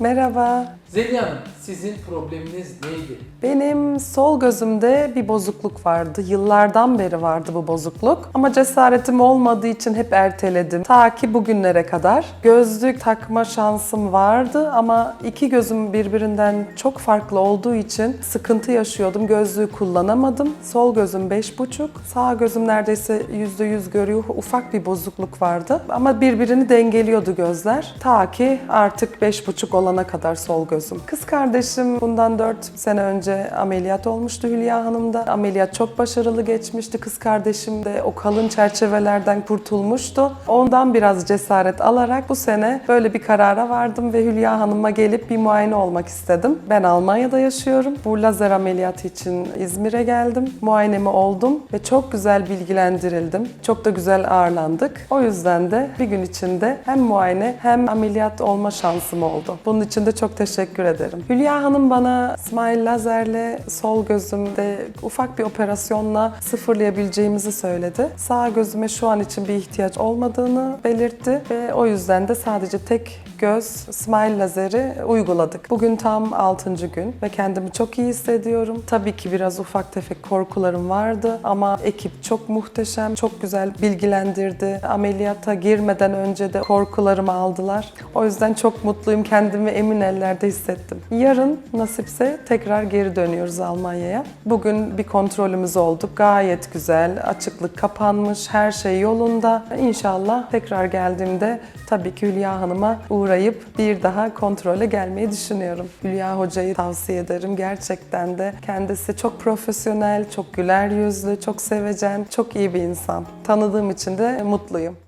Merhaba. Zeliha Hanım, sizin probleminiz neydi? Benim sol gözümde bir bozukluk vardı. Yıllardan beri vardı bu bozukluk. Ama cesaretim olmadığı için hep erteledim. Ta ki bugünlere kadar. Gözlük takma şansım vardı ama iki gözüm birbirinden çok farklı olduğu için sıkıntı yaşıyordum. Gözlüğü kullanamadım. Sol gözüm 5,5. Sağ gözüm neredeyse %100 görüyor. Ufak bir bozukluk vardı. Ama birbirini dengeliyordu gözler. Ta ki artık 5,5 olana kadar sol gözüm. Kız kardeşim bundan 4 sene önce ameliyat olmuştu Hülya Hanım'da. Ameliyat çok başarılı geçmişti. Kız kardeşim de o kalın çerçevelerden kurtulmuştu. Ondan biraz cesaret alarak bu sene böyle bir karara vardım ve Hülya Hanım'a gelip bir muayene olmak istedim. Ben Almanya'da yaşıyorum. Bu lazer ameliyatı için İzmir'e geldim. Muayenemi oldum ve çok güzel bilgilendirildim. Çok da güzel ağırlandık. O yüzden de bir gün içinde hem muayene hem ameliyat olma şansım oldu. Bunun için de çok teşekkür ederim. Hülya Hanım bana smile lazerle sol gözümde ufak bir operasyonla sıfırlayabileceğimizi söyledi. Sağ gözüme şu an için bir ihtiyaç olmadığını belirtti ve o yüzden de sadece tek göz smile lazeri uyguladık. Bugün tam 6. gün ve kendimi çok iyi hissediyorum. Tabii ki biraz ufak tefek korkularım vardı ama ekip çok muhteşem, çok güzel bilgilendirdi. Ameliyata girmeden önce de korkularımı aldılar. O yüzden çok mutluyum. Kendimi emin ellerde hissettim. Yarın nasipse tekrar geri dönüyoruz Almanya'ya. Bugün bir kontrolümüz oldu. Gayet güzel. Açıklık kapanmış. Her şey yolunda. İnşallah tekrar geldiğimde tabii ki Hülya Hanım'a uğrayıp bir daha kontrole gelmeyi düşünüyorum. Hülya Hoca'yı tavsiye ederim. Gerçekten de kendisi çok profesyonel, çok güler yüzlü, çok sevecen, çok iyi bir insan. Tanıdığım için de mutluyum.